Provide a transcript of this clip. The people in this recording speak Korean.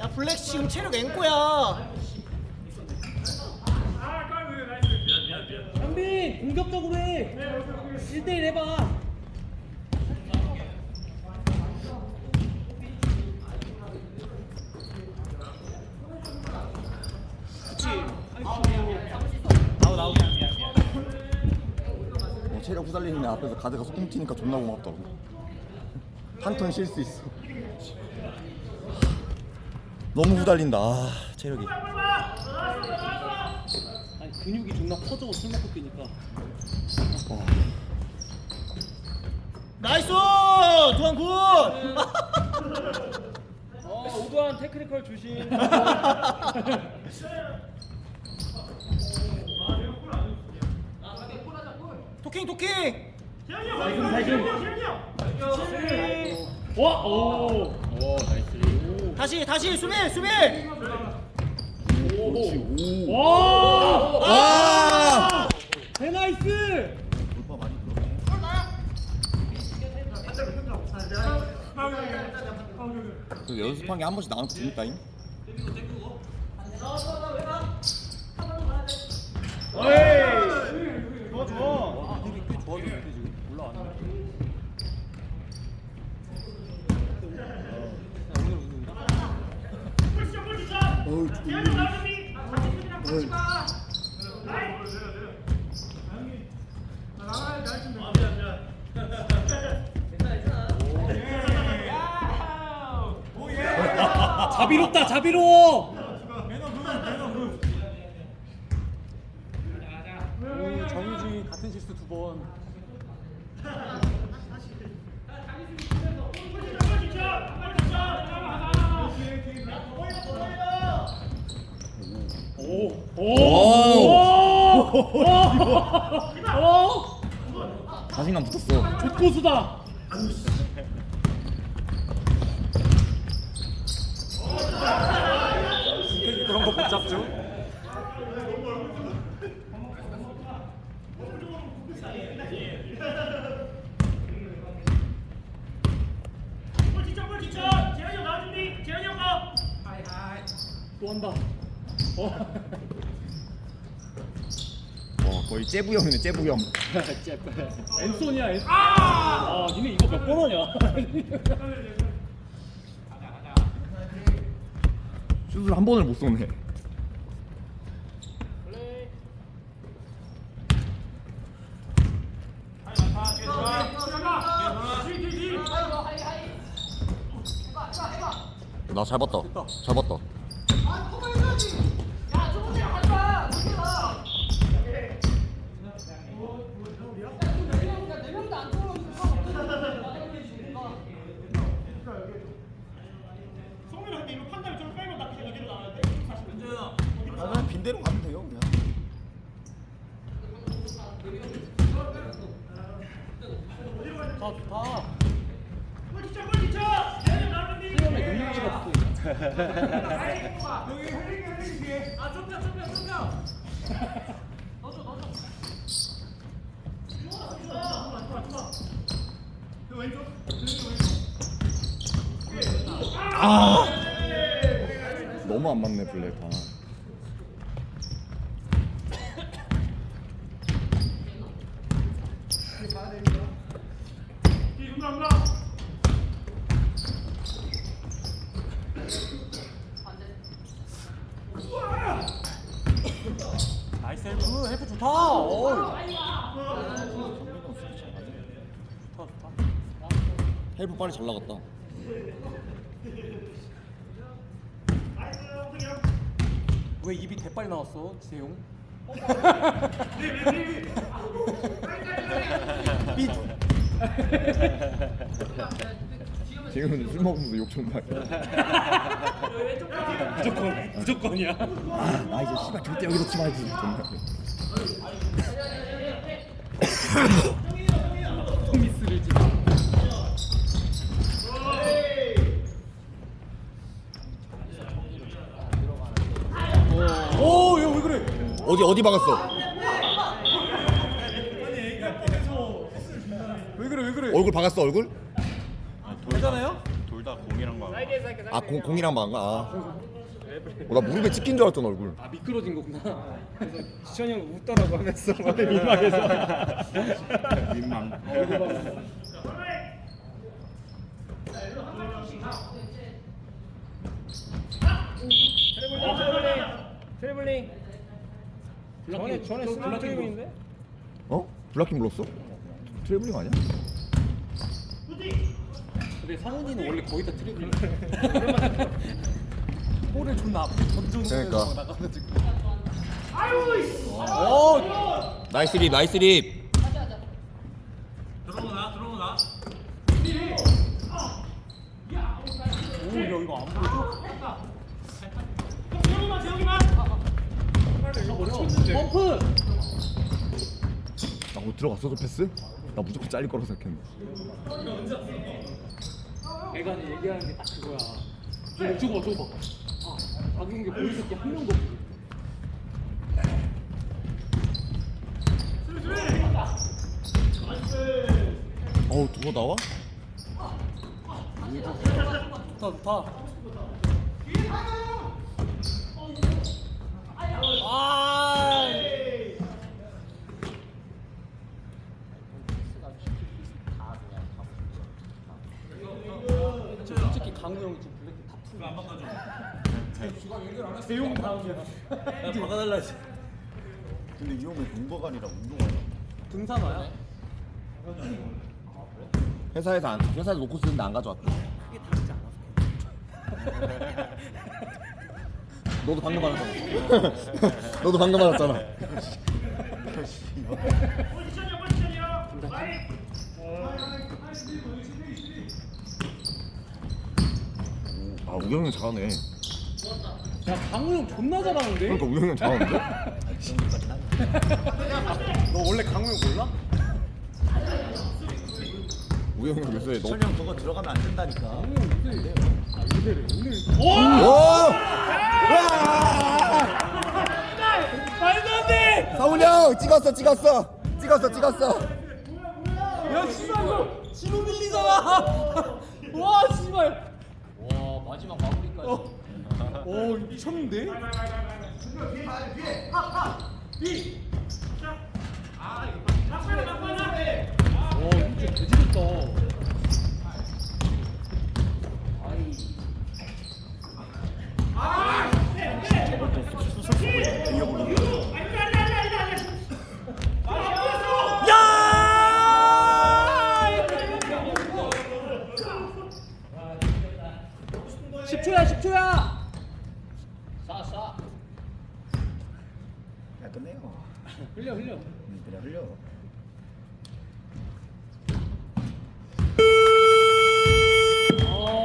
야 블랙 지금 체력 앵꼬야 현빈 공격적으로 해 1대1 해봐 아웃 아웃 어, 체력 후달리는 애 앞에서 가드가 소금 튀니까 존나 고맙더라고. 한 턴 쉴 수 있어. 너무 후달린다. 아 체력이. 아니 근육이 존나 커져 술 먹고 뛰니까. 나이스! 도한 굿! 어 오도한 테크니컬 주심 토킹 토킹 와! 오! 다시 다시 수비 수비 와! 와 대나이스! 돌파 많이 들었네 그 연습한 게 한 번씩 나한테 재밌다잉 어이! 좋아 좋아 애들이 꽤 좋아졌는데 지금 올라왔네 어우 자비롭다 자비로워! 오, 정유진 같은 실수 두 번. 오! 오! 오! 오! 자신감 붙었어 족고수다! 그런 거 못 잡죠? 또 한다. 어. 와 거의 째부형이네 째부형. 앤소니야 앤. 아, 니네 이거 몇 번 하냐? 슛을 한 번을 못 쏘네. 나 잘 봤다. 잘 봤다 빈대로 가면 돼요 그냥 아, 좋다. 수염에 능력치가 붙어 있어. 너무 안 맞네 블랙 다 나이스 헬프, 헬프 좋다. 어이. 좋다, 좋다. 헬프 빨리 잘 나갔다 왜 입이 대빨 나왔어, 지세용? 삐. 지금 술 먹으면서 욕좀 봐. 무조건 무조건이야. 아, 나 이제 씨발 절대 여기서 치마 입지. 미스를 지금. 오, 얘 왜 그래? 어디 어디 박았어? 왜 그래 왜 그래? 얼굴 박았어 얼굴? 돌잖아요? 둘 다 공이랑 막아 공, 공이랑 거야? 아. 어, 나 무릎에 찍힌 줄 알았잖아 얼굴 아 미끄러진 거구나. 그래서 지천이 형 웃더라고 하면서 민망해서. 민망 트래블링 전에 전에 스몰 트래블링인데 어? 블락킹 불렀어? 트래블링 아니야? 근데 상훈이는 원래 거의 다 트리블. 볼을 존나 앞에 던져놓으면서 그러니까. 나가가지고 나이스 립 나이스 립 들어오나 들어오나 오 야 이거 안 보여 펌프. 나뭐 들어갔어 저 패스? 나 무조건 잘릴 거라고 생각했는데 애가 얘기하는 게 딱 그거야. 저거 저거 저거 봐. 아, 박용기 보이 새끼 한 명도 없어. 어우 저거 나와? 좋다 좋다 아 강우 형 지금 블랙 다 풀. 안 바꿔줘. 대용 다음이야 나 박아달라 지 근데 이 형은 공부관이라 운동하냐? 등산화야? 회사에서 안, 회사에서 놓고 쓰는데 안 가져왔대. 너도 방금 받았잖아. 너도 방금 받았잖아 아 우경이 형 잘하네. 야 강우 형 존나 잘하는데? 그러니까 우경이 형 잘하는데? 너 원래 강우 형 몰라? 우경이 형 요새 너? 철형 그거 들어가면 안 된다니까. 오! 말도 안 돼! 사훈이 형 찍었어 찍었어. 찍었어 찍었어. 야 씨발 이거 밀리잖아 와 씨발 와 마지막 마무리까지. 오 미쳤는데? 와 진짜 개지겠다. 야! 10초야 10초야. 야 끝내요 흘려 흘려. 음, 그냥 흘려